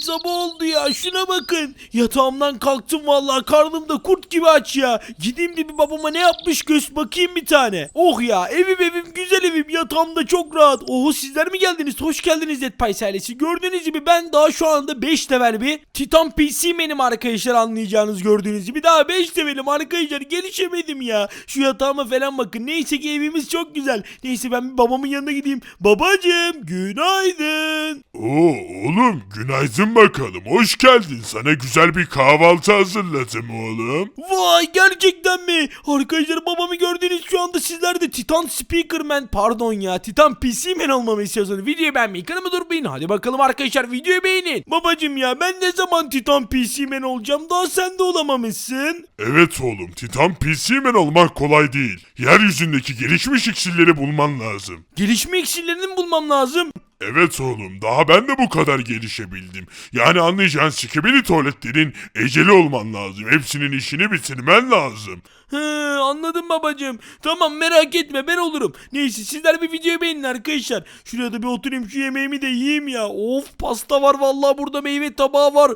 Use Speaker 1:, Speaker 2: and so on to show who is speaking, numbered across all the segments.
Speaker 1: sabah oldu ya şuna bakın. Yatağımdan kalktım vallahi karnım da kurt gibi aç ya. Gideyim de bir babama ne yapmış göz bakayım bir tane. Oh ya evim evim güzel evim yatağım da çok rahat. Oho sizler mi geldiniz? Hoş geldiniz Zetpay ailesi. Gördüğünüz gibi ben daha şu anda 5 level bir Titan PC benim arkadaşlar anlayacağınız gördüğünüz gibi. Daha 5 levelim arkadaşlar gelişemedim ya. Şu yatağıma falan bakın. Neyse ki evimiz çok güzel. Neyse ben bir babamın yanına gideyim. Babacım günaydın.
Speaker 2: Oo oğlum günaydın bakalım. Hoş geldin. Sana güzel bir kahvaltı hazırladım oğlum.
Speaker 1: Vay gerçekten mi? Arkadaşlar babamı gördüğünüz şu anda sizler de Titan Speakerman pardon ya Titan PC Man olmamı istiyorsanız videoyu beğenmeyi kanalıma durmayın. Hadi bakalım arkadaşlar videoyu beğenin. Babacım ya ben ne zaman Titan PC Man olacağım daha sen de olamamışsın.
Speaker 2: Evet oğlum Titan PC'men olmak kolay değil. Yeryüzündeki gelişmiş iksirleri bulman lazım.
Speaker 1: Gelişme iksirlerini mi bulmam lazım?
Speaker 2: Evet oğlum daha ben de bu kadar gelişebildim. Yani anlayacağın sikibili tuvaletlerin eceli olman lazım. Hepsinin işini bitirmen lazım.
Speaker 1: He anladım babacım. Tamam merak etme ben olurum. Neyse sizler bir videoyu beğenin arkadaşlar. Şuraya da bir oturayım şu yemeğimi de yiyeyim ya. Of pasta var vallahi burada meyve tabağı var.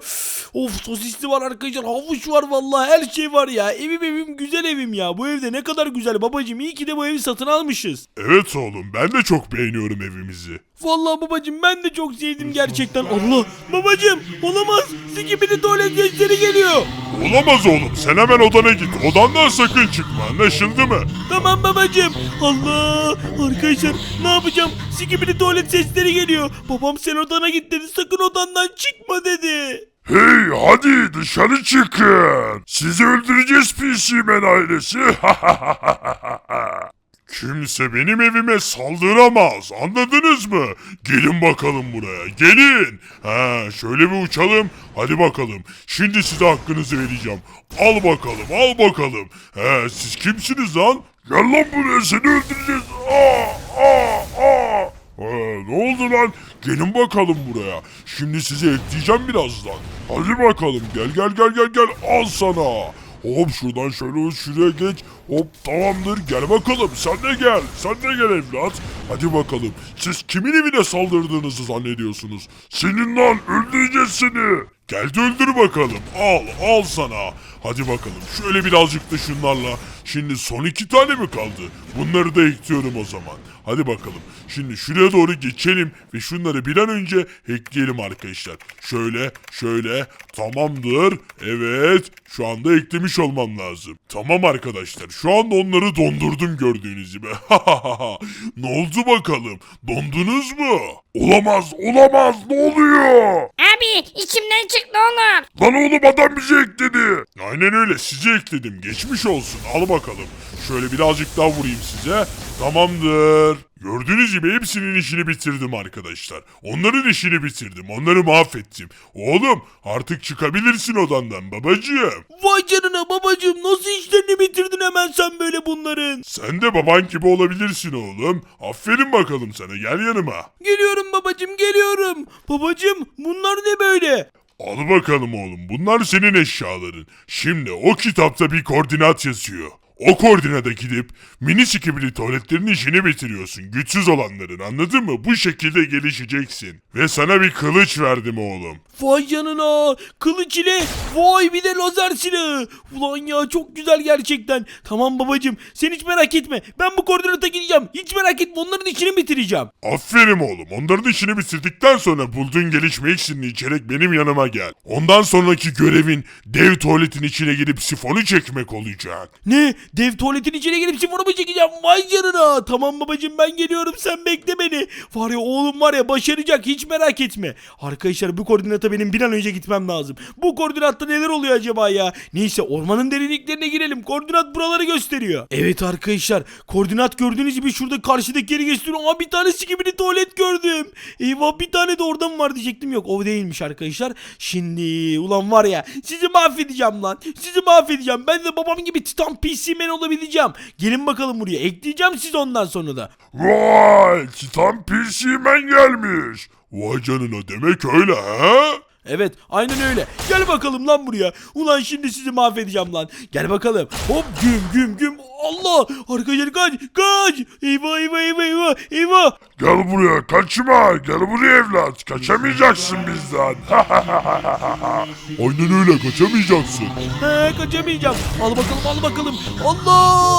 Speaker 1: Of sosisli var arkadaşlar. Havuç var vallahi her şey var ya. Evim evim güzel evim ya. Bu evde ne kadar güzel babacım. İyi ki de bu evi satın almışız.
Speaker 2: Evet oğlum ben de çok beğeniyorum evimizi.
Speaker 1: Vallahi babacım ben de çok sevdim gerçekten. Allah babacım olamaz. Sikibidi tuvalet sesleri geliyor.
Speaker 2: Olamaz oğlum sen hemen odana git. Odandan sakın çıkma anlaşıldı mı?
Speaker 1: Tamam babacım. Allah! Arkadaşlar ne yapacağım? Sikibidi tuvalet sesleri geliyor. Babam sen odana git dedi. Sakın odandan çıkma dedi.
Speaker 2: Hey hadi dışarı çıkın. Sizi öldüreceğiz PC'men ailesi. Kimse benim evime saldıramaz. Anladınız mı? Gelin bakalım buraya. Gelin. Ha, şöyle bir uçalım. Hadi bakalım. Şimdi size hakkınızı vereceğim. Al bakalım, al bakalım. He, siz kimsiniz lan? Gel lan buraya seni öldüreceğiz. Aa, aa, aa. Ee, ne oldu lan? Gelin bakalım buraya. Şimdi sizi ekleyeceğim birazdan. Hadi bakalım gel gel gel gel gel al sana. Hop şuradan şöyle şuraya geç. Hop tamamdır gel bakalım sen de gel. Sen de gel evlat. Hadi bakalım. Siz kimin evine saldırdığınızı zannediyorsunuz? Senin lan öldüreceğiz seni. Gel de öldür bakalım. Al al sana. Hadi bakalım şöyle birazcık da şunlarla. Şimdi son iki tane mi kaldı? Bunları da ekliyorum o zaman. Hadi bakalım. Şimdi şuraya doğru geçelim ve şunları bir an önce ekleyelim arkadaşlar. Şöyle, şöyle. Tamamdır. Evet. Şu anda eklemiş olmam lazım. Tamam arkadaşlar. Şu anda onları dondurdum gördüğünüz gibi. ne oldu bakalım? Dondunuz mu? Olamaz, olamaz. Ne oluyor?
Speaker 3: Abi içimden çıktı oğlum.
Speaker 2: Lan oğlum adam bizi ekledi. Aynen öyle sizi ekledim. Geçmiş olsun. Al bakalım. Şöyle birazcık daha vurayım size. Tamamdır. Gördüğünüz gibi hepsinin işini bitirdim arkadaşlar. Onların işini bitirdim. Onları mahvettim. Oğlum artık çıkabilirsin odandan babacığım.
Speaker 1: Vay canına babacım nasıl işlerini bitirdin hemen sen böyle bunların.
Speaker 2: Sen de baban gibi olabilirsin oğlum. Aferin bakalım sana gel yanıma.
Speaker 1: Geliyorum babacım geliyorum. Babacım bunlar ne böyle?
Speaker 2: Al bakalım oğlum bunlar senin eşyaların. Şimdi o kitapta bir koordinat yazıyor. O koordinata gidip mini sikibili tuvaletlerin işini bitiriyorsun. Güçsüz olanların anladın mı? Bu şekilde gelişeceksin. Ve sana bir kılıç verdim oğlum.
Speaker 1: Vay canına kılıç ile vay bir de lazer silahı. Ulan ya çok güzel gerçekten. Tamam babacım sen hiç merak etme. Ben bu koordinata gideceğim. Hiç merak etme onların işini bitireceğim.
Speaker 2: Aferin oğlum. Onların işini bitirdikten sonra bulduğun gelişme iksirini içerek benim yanıma gel. Ondan sonraki görevin dev tuvaletin içine girip sifonu çekmek olacak.
Speaker 1: Ne? Dev tuvaletin içine girip sifonumu çekeceğim. Vay canına. Tamam babacım ben geliyorum sen bekle beni. Var ya oğlum var ya başaracak hiç merak etme. Arkadaşlar bu koordinata benim bir an önce gitmem lazım. Bu koordinatta neler oluyor acaba ya? Neyse ormanın derinliklerine girelim. Koordinat buraları gösteriyor. Evet arkadaşlar koordinat gördüğünüz gibi şurada karşıdaki yeri gösteriyor. Aa bir tanesi gibi bir tuvalet gördüm. Eyvah bir tane de orada mı var diyecektim. Yok o değilmiş arkadaşlar. Şimdi ulan var ya sizi mahvedeceğim lan. Sizi mahvedeceğim. Ben de babam gibi Titan PC man olabileceğim. Gelin bakalım buraya. Ekleyeceğim sizi ondan sonra da.
Speaker 2: Vay! Titan PC'men gelmiş. Vay canına demek öyle ha?
Speaker 1: Evet aynen öyle. Gel bakalım lan buraya. Ulan şimdi sizi mahvedeceğim lan. Gel bakalım. Hop güm güm güm. Allah arkadaşlar kaç kaç. Eyvah eyvah eyvah eyvah eyvah.
Speaker 2: Gel buraya kaçma. Gel buraya evlat. Kaçamayacaksın bizden. Aynen öyle kaçamayacaksın.
Speaker 1: He kaçamayacağım. Al bakalım al bakalım. Allah!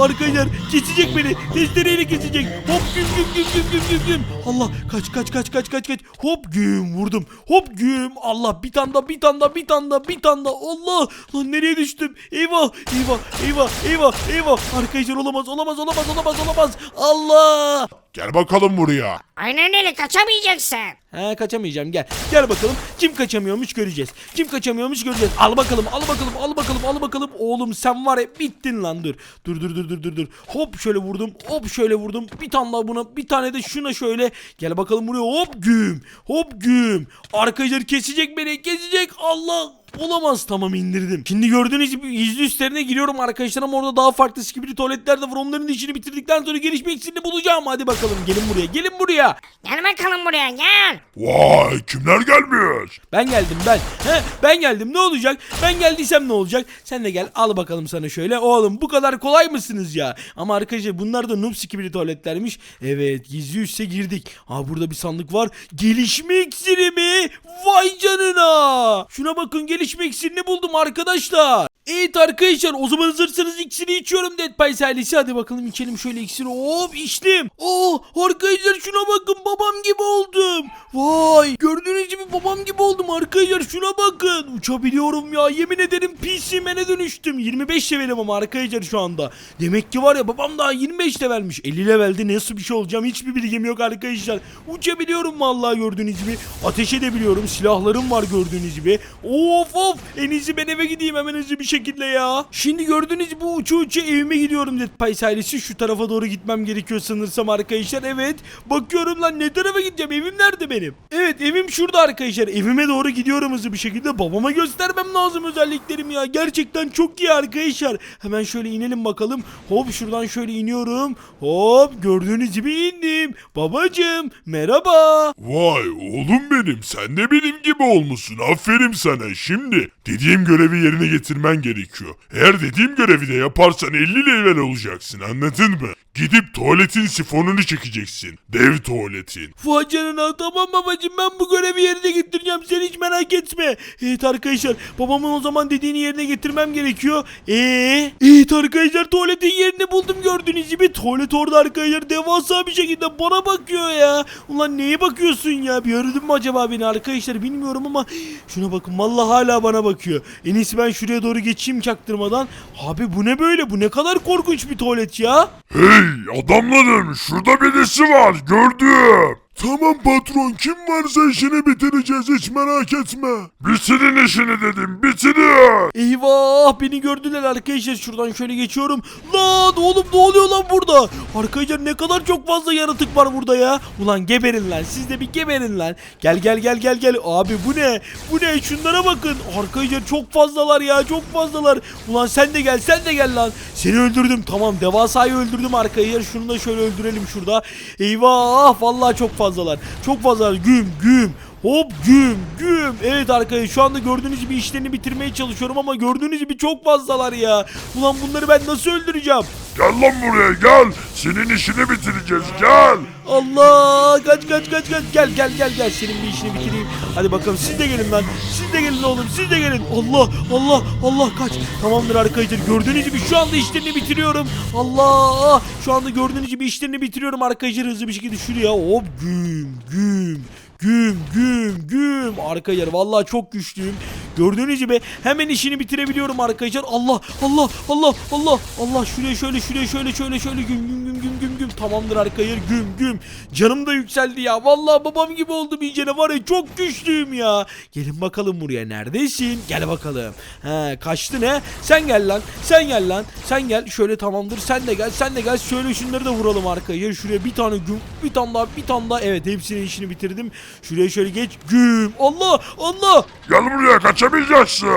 Speaker 1: Arkadaşlar kesecek beni. Testereyle kesecek. Hop güm güm güm güm güm güm güm. Allah kaç kaç kaç kaç kaç kaç. Hop güm vurdum. Hop güm. Allah bir tane daha bir tane daha bir tane daha bir tane daha. Allah! Lan nereye düştüm? Eyvah eyvah eyvah eyvah eyvah. Arkadaşlar olamaz olamaz olamaz olamaz olamaz. Allah!
Speaker 2: Gel bakalım buraya.
Speaker 3: Aynen öyle kaçamayacaksın.
Speaker 1: He kaçamayacağım gel. Gel bakalım. Kim kaçamıyormuş göreceğiz. Kim kaçamıyormuş göreceğiz. Al bakalım al bakalım al bakalım al bakalım. Oğlum sen var ya bittin lan dur. Dur dur dur dur dur dur. Hop şöyle vurdum. Hop şöyle vurdum. Bir tane daha buna bir tane de şuna şöyle. Gel bakalım buraya hop güm. Hop güm. Arkadaşlar kesecek beni kesecek. Allah Olamaz tamam indirdim. Şimdi gördüğünüz gibi yüzlü üstlerine giriyorum arkadaşlar ama orada daha farklı skibidi tuvaletler de var. Onların işini bitirdikten sonra gelişme iksirini bulacağım. Hadi bakalım gelin buraya gelin buraya.
Speaker 3: Gel bakalım buraya gel.
Speaker 2: Vay kimler gelmiş?
Speaker 1: Ben geldim ben. He, ben geldim ne olacak? Ben geldiysem ne olacak? Sen de gel al bakalım sana şöyle. Oğlum bu kadar kolay mısınız ya? Ama arkadaşlar bunlar da noob skibidi tuvaletlermiş. Evet gizli üste girdik. Aa burada bir sandık var. Gelişme iksiri mi? Vay canına. Şuna bakın gelişme iksirini buldum arkadaşlar. Evet arkadaşlar o zaman hazırsanız iksiri içiyorum Dead Pies ailesi. Hadi bakalım içelim şöyle iksiri. Hop içtim. Oo arkadaşlar şuna bakın babam gibi oldum. Vay gördüğünüz gibi babam gibi oldum arkadaşlar şuna bakın. Uçabiliyorum ya yemin ederim PC'mene dönüştüm. 25 levelim ama arkadaşlar şu anda. Demek ki var ya babam daha 25 levelmiş. 50 levelde nasıl bir şey olacağım hiçbir bilgim yok arkadaşlar. Uçabiliyorum vallahi gördüğünüz gibi. Ateş edebiliyorum silahlarım var gördüğünüz gibi. Of of en iyisi ben eve gideyim hemen hızlı bir şekilde ya. Şimdi gördüğünüz gibi bu uçu uçu evime gidiyorum Dead Pies ailesi. Şu tarafa doğru gitmem gerekiyor sanırsam arkadaşlar. Evet bakıyorum lan ne tarafa gideceğim evim nerede benim? Evet evim şurada arkadaşlar. Evime doğru gidiyorum hızlı bir şekilde. Babama göstermem lazım özelliklerim ya. Gerçekten çok iyi arkadaşlar. Hemen şöyle inelim bakalım. Hop şuradan şöyle iniyorum. Hop gördüğünüz gibi indim. Babacım merhaba.
Speaker 2: Vay oğlum benim sen de benim gibi olmuşsun aferin sana şimdi dediğim görevi yerine getirmen gerekiyor. Eğer dediğim görevi de yaparsan 50 level olacaksın anladın mı? Gidip tuvaletin sifonunu çekeceksin. Dev tuvaletin.
Speaker 1: Vay canına tamam babacım ben bu görevi yerine getireceğim sen hiç merak etme. Evet arkadaşlar babamın o zaman dediğini yerine getirmem gerekiyor. Eee? Evet arkadaşlar tuvaletin yerini buldum gördüğünüz gibi. Tuvalet orada arkadaşlar devasa bir şekilde bana bakıyor ya. Ulan neye bakıyorsun ya? Bir gördün mü acaba beni arkadaşlar bilmiyorum ama şuna bakın vallahi hala bana bakıyor. En iyisi ben şuraya doğru geçeyim çaktırmadan. Abi bu ne böyle? Bu ne kadar korkunç bir tuvalet ya.
Speaker 2: Hey adamlarım şurada birisi var gördüm. Tamam patron kim varsa işini bitireceğiz hiç merak etme. Bitirin işini dedim bitirin.
Speaker 1: Eyvah beni gördüler arkadaşlar şuradan şöyle geçiyorum. Lan oğlum ne oluyor lan burada? Arkadaşlar ne kadar çok fazla yaratık var burada ya. Ulan geberin lan siz de bir geberin lan. Gel gel gel gel gel. Abi bu ne? Bu ne? Şunlara bakın. Arkadaşlar çok fazlalar ya çok fazlalar. Ulan sen de gel sen de gel lan. Seni öldürdüm tamam devasayı öldürdüm arkadaşlar. Şunu da şöyle öldürelim şurada. Eyvah vallahi çok fazlalar. Çok fazlalar güm güm. Hop güm güm. Evet arkadaşlar şu anda gördüğünüz gibi işlerini bitirmeye çalışıyorum ama gördüğünüz gibi çok fazlalar ya. Ulan bunları ben nasıl öldüreceğim?
Speaker 2: Gel lan buraya gel. Senin işini bitireceğiz gel.
Speaker 1: Allah kaç kaç kaç kaç gel gel gel gel senin bir işini bitireyim. Hadi bakalım siz de gelin lan. Siz de gelin oğlum siz de gelin. Allah Allah Allah kaç. Tamamdır arkadaşlar gördüğünüz gibi şu anda işlerini bitiriyorum. Allah şu anda gördüğünüz gibi işlerini bitiriyorum arkadaşlar hızlı bir şekilde şuraya hop güm güm. Güm güm güm. Arkadaşlar vallahi çok güçlüyüm. Gördüğünüz gibi hemen işini bitirebiliyorum arkadaşlar. Allah Allah Allah Allah. Allah şuraya şöyle şuraya şöyle şöyle şöyle. Güm güm güm güm güm tamamdır arkadaşlar güm güm. Canım da yükseldi ya. Vallahi babam gibi oldum iyicene var ya çok güçlüyüm ya. Gelin bakalım buraya neredesin? Gel bakalım. He kaçtı ne? Sen gel lan. Sen gel lan. Sen gel. Şöyle tamamdır. Sen de gel. Sen de gel. Şöyle şunları da vuralım arkaya. Şuraya bir tane güm. Bir tane daha. Bir tane daha. Evet hepsinin işini bitirdim. Şuraya şöyle geç. Güm. Allah. Allah.
Speaker 2: Gel buraya kaçamayacaksın.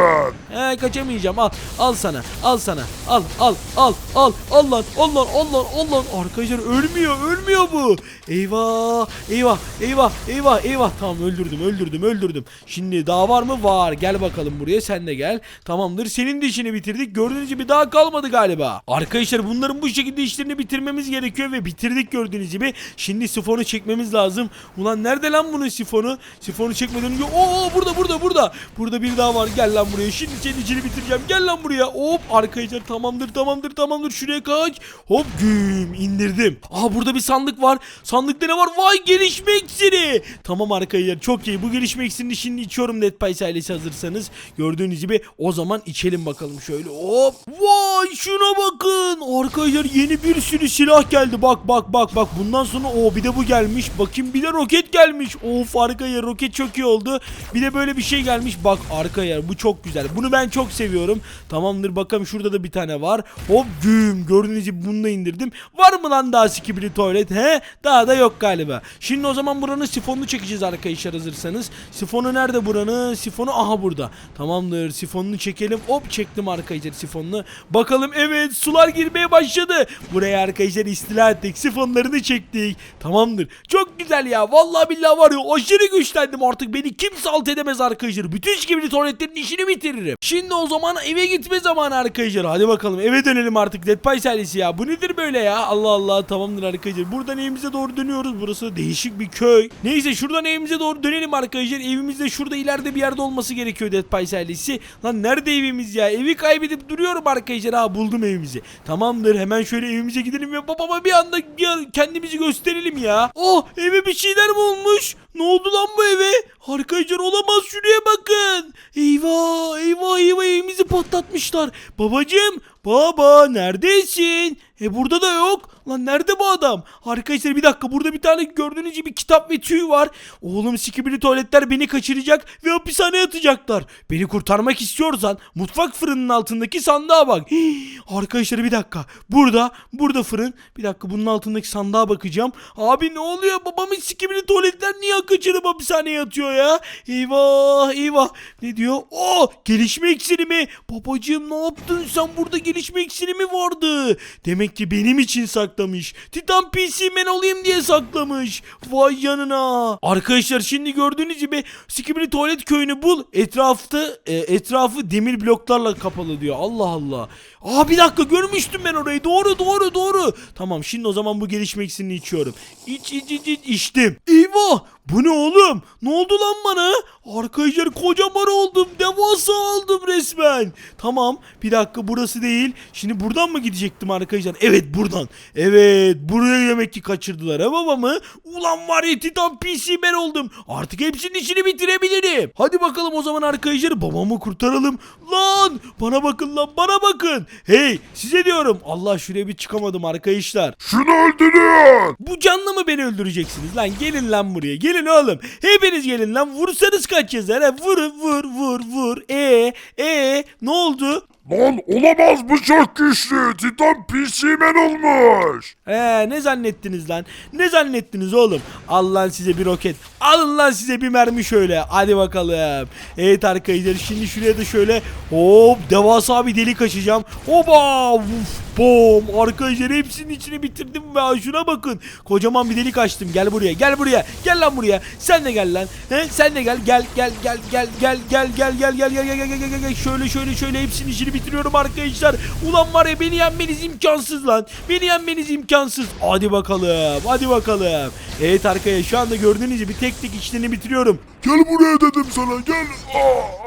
Speaker 1: He kaçamayacağım. Al. Al sana. Al sana. Al. Al. Al. Al. Al lan. Al lan. Al lan. Arkadaşlar ölmüyor ölmüyor bu. Eyvah eyvah eyvah eyvah eyvah. Tamam öldürdüm öldürdüm öldürdüm. Şimdi daha var mı? Var. Gel bakalım buraya sen de gel. Tamamdır senin de işini bitirdik. Gördüğünüz gibi daha kalmadı galiba. Arkadaşlar bunların bu şekilde işlerini bitirmemiz gerekiyor ve bitirdik gördüğünüz gibi. Şimdi sifonu çekmemiz lazım. Ulan nerede lan bunun sifonu? Sifonu çekmeden önce Oo burada burada burada. Burada bir daha var. Gel lan buraya. Şimdi senin işini bitireceğim. Gel lan buraya. Hop arkadaşlar tamamdır tamamdır tamamdır. Şuraya kaç. Hop güm indirdim. Aa burada bir sandık var. Sandıkta ne var? Vay gelişme iksiri. Tamam arkadaşlar çok iyi. Bu gelişme iksirini şimdi içiyorum Pies ailesi hazırsanız. Gördüğünüz gibi o zaman içelim bakalım şöyle. Hop. Vay şuna bakın. Arkadaşlar yeni bir sürü silah geldi. Bak bak bak bak. Bundan sonra o bir de bu gelmiş. Bakayım bir de roket gelmiş. Of arkadaşlar roket çok iyi oldu. Bir de böyle bir şey gelmiş. Bak arkadaşlar bu çok güzel. Bunu ben çok seviyorum. Tamamdır bakalım şurada da bir tane var. Hop güm. Gördüğünüz gibi bunu da indirdim. Var mı lan daha skibidi tuvalet? He? Daha da yok galiba. Şimdi o zaman buranın sifonunu çekeceğiz arkadaşlar hazırsanız. Sifonu nerede buranın? Sifonu aha burada. Tamamdır. Sifonunu çekelim. Hop çektim arkadaşlar sifonunu. Bakalım evet sular girmeye başladı. Buraya arkadaşlar istila ettik. Sifonlarını çektik. Tamamdır. Çok güzel ya. Vallahi billahi var ya aşırı güçlendim artık. Beni kimse alt edemez arkadaşlar. Bütün skibidi tuvaletlerin işini bitiririm. Şimdi o zaman eve gitme zamanı arkadaşlar. Hadi bakalım eve dönelim artık. Dead Pies ailesi ya. Bu nedir böyle ya? Allah Allah tamamdır arkadaşlar. Buradan evimize doğru dönüyoruz. Burası değişik bir köy. Neyse şuradan evimize doğru dönelim arkadaşlar. Evimiz de şurada ileride bir yerde olması gerekiyor Dead Pies. Lan nerede evimiz ya? Evi kaybedip duruyorum arkadaşlar. Ha buldum evimizi. Tamamdır hemen şöyle evimize gidelim ve babama bir anda kendimizi gösterelim ya. Oh eve bir şeyler mi olmuş? Ne oldu lan bu eve? Arkadaşlar olamaz şuraya bakın. Eyvah eyvah eyvah evimizi patlatmışlar. Babacım baba neredesin? E burada da yok. Lan nerede bu adam? Arkadaşlar bir dakika burada bir tane gördüğünüz gibi kitap ve tüy var. Oğlum sikibili tuvaletler beni kaçıracak ve hapishaneye atacaklar. Beni kurtarmak istiyorsan mutfak fırının altındaki sandığa bak. Hii, arkadaşlar bir dakika. Burada burada fırın. Bir dakika bunun altındaki sandığa bakacağım. Abi ne oluyor? Babamın sikibili tuvaletler niye kaçırıp hapishaneye atıyor ya? Eyvah eyvah. Ne diyor? Oh gelişme iksiri mi? Babacığım ne yaptın sen burada gelişme iksiri mi vardı? Demek ki benim için saklamış. Titan PC man olayım diye saklamış. Vay yanına. Arkadaşlar şimdi gördüğünüz gibi Skibidi tuvalet köyünü bul. Etrafta e, etrafı demir bloklarla kapalı diyor. Allah Allah. Aa bir dakika görmüştüm ben orayı. Doğru doğru doğru. Tamam şimdi o zaman bu gelişme iksirini içiyorum. İç iç iç iç içtim. Eyvah bu ne oğlum? Ne oldu lan bana? Arkadaşlar kocaman oldum. Devasa oldum resmen. Tamam. Bir dakika burası değil. Şimdi buradan mı gidecektim arkadaşlar? Evet buradan. Evet buraya demek ki kaçırdılar ha babamı. Ulan var ya Titan PC ben oldum. Artık hepsinin işini bitirebilirim. Hadi bakalım o zaman arkadaşlar babamı kurtaralım. Lan bana bakın lan bana bakın. Hey size diyorum. Allah şuraya bir çıkamadım arkadaşlar.
Speaker 2: Şunu öldürün.
Speaker 1: Bu canlı mı beni öldüreceksiniz lan? Gelin lan buraya. Gelin oğlum. Hepiniz gelin lan. Vursanız kaç yazar? ha? Vur vur vur vur. E e ne oldu?
Speaker 2: Lan olamaz bu çok güçlü. Titan PC man olmuş.
Speaker 1: Ee ne zannettiniz lan? Ne zannettiniz oğlum? Al lan size bir roket. Alın lan size bir mermi şöyle. Hadi bakalım. Evet arkadaşlar şimdi şuraya da şöyle hop devasa bir delik açacağım. Hoba! Uf, bom! Arkadaşlar hepsinin içini bitirdim ve şuna bakın. Kocaman bir delik açtım. Gel buraya. Gel buraya. Gel lan buraya. Sen de gel lan. He? Sen de gel. Gel gel gel gel gel gel gel gel gel gel gel gel gel gel şöyle şöyle şöyle hepsinin işini bitiriyorum arkadaşlar. Ulan var ya beni yenmeniz imkansız lan. Beni yenmeniz imkansız. Hadi bakalım. Hadi bakalım. Evet arkadaşlar şu anda gördüğünüz gibi tek tek işlerini bitiriyorum.
Speaker 2: Gel buraya dedim sana gel. Aa,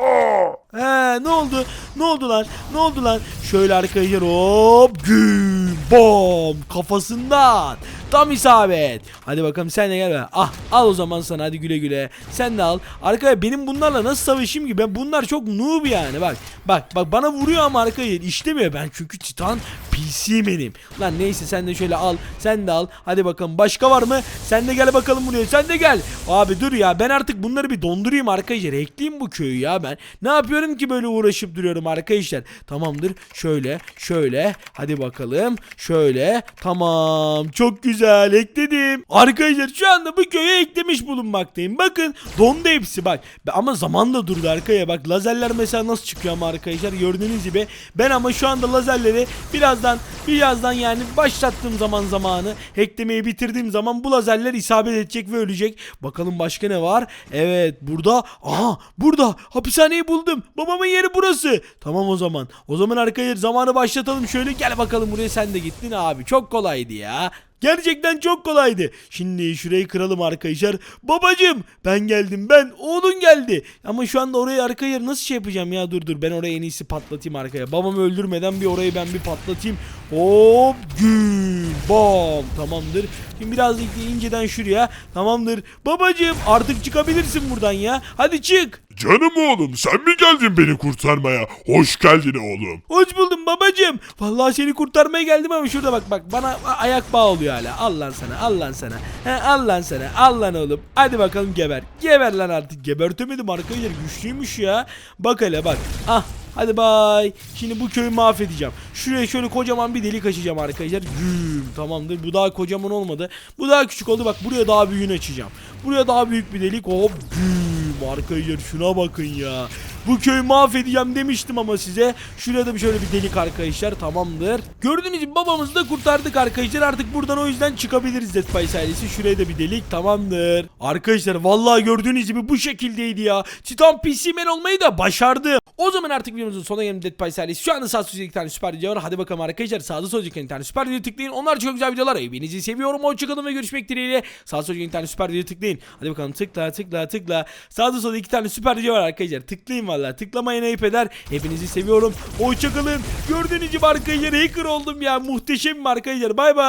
Speaker 2: aa.
Speaker 1: He ne oldu? Ne oldu lan? Ne oldu lan? Şöyle arkadaşlar hop güm bom kafasından. Tam isabet. Hadi bakalım sen de gel. Ah al o zaman sana hadi güle güle. Sen de al. Arkadaşlar benim bunlarla nasıl savaşayım ki? Ben bunlar çok noob yani bak. Bak bak bana vuruyor ama arkadaşlar işlemiyor. Ben çünkü titan PC benim. Lan neyse sen de şöyle al. Sen de al. Hadi bakalım başka var mı? Sen de gel bakalım buraya. Sen de gel. Abi dur ya ben artık bunları bir dondurayım arkadaşlar. Ekleyeyim bu köyü ya ben. Ne yapıyorum ki böyle uğraşıp duruyorum arkadaşlar. Tamamdır. Şöyle şöyle. Hadi bakalım. Şöyle. Tamam. Çok güzel. Güzel ekledim. Arkadaşlar şu anda bu köye eklemiş bulunmaktayım. Bakın dondu hepsi bak. Ama zaman da durdu arkaya bak. Lazerler mesela nasıl çıkıyor ama arkadaşlar gördüğünüz gibi. Ben ama şu anda lazerleri birazdan birazdan yani başlattığım zaman zamanı eklemeyi bitirdiğim zaman bu lazerler isabet edecek ve ölecek. Bakalım başka ne var? Evet burada. Aha burada hapishaneyi buldum. Babamın yeri burası. Tamam o zaman. O zaman arkadaşlar zamanı başlatalım şöyle. Gel bakalım buraya sen de gittin abi. Çok kolaydı ya. Gerçekten çok kolaydı. Şimdi şurayı kıralım arkadaşlar. Babacım ben geldim ben. Oğlun geldi. Ama şu anda orayı arkaya nasıl şey yapacağım ya dur dur ben orayı en iyisi patlatayım arkaya. Babamı öldürmeden bir orayı ben bir patlatayım. Hop gül bom tamamdır. Şimdi birazcık da inceden şuraya tamamdır. Babacım artık çıkabilirsin buradan ya. Hadi çık.
Speaker 2: Canım oğlum sen mi geldin beni kurtarmaya? Hoş geldin oğlum.
Speaker 1: Hoş buldum babacım. Vallahi seni kurtarmaya geldim ama şurada bak bak bana ayak bağı oluyor hala. Al lan sana al lan sana. He, al lan sana al lan oğlum. Hadi bakalım geber. Geber lan artık. Gebertemedim arkadaşlar güçlüymüş ya. Bak hele bak. Ah Hadi bay. Şimdi bu köyü mahvedeceğim. Şuraya şöyle kocaman bir delik açacağım arkadaşlar. Güm tamamdır. Bu daha kocaman olmadı. Bu daha küçük oldu. Bak buraya daha büyüğünü açacağım. Buraya daha büyük bir delik. Hop güm. Arkadaşlar şuna bakın ya. Bu köyü mahvedeceğim demiştim ama size. Şuraya da şöyle bir delik arkadaşlar. Tamamdır. Gördüğünüz gibi babamızı da kurtardık arkadaşlar. Artık buradan o yüzden çıkabiliriz Dead by ailesi. Şuraya da bir delik. Tamamdır. Arkadaşlar vallahi gördüğünüz gibi bu şekildeydi ya. Titan PC Man olmayı da başardı. O zaman artık videomuzun sonuna geldim Dead by ailesi. Şu anda sağ solda iki tane süper video var. Hadi bakalım arkadaşlar. Sağda solda iki tane süper video tıklayın. Onlar çok güzel videolar. Hepinizi seviyorum. Hoşçakalın ve görüşmek dileğiyle. Sağ solda iki tane süper video tıklayın. Hadi bakalım tıkla tıkla tıkla. Sağda solda iki tane süper video var arkadaşlar. Tıklayın vallahi. Tıklamayın ayıp eder. Hepinizi seviyorum. Hoşçakalın. Gördüğünüz gibi arkadaşlar hacker oldum ya. Muhteşem arkadaşlar. Bay bay.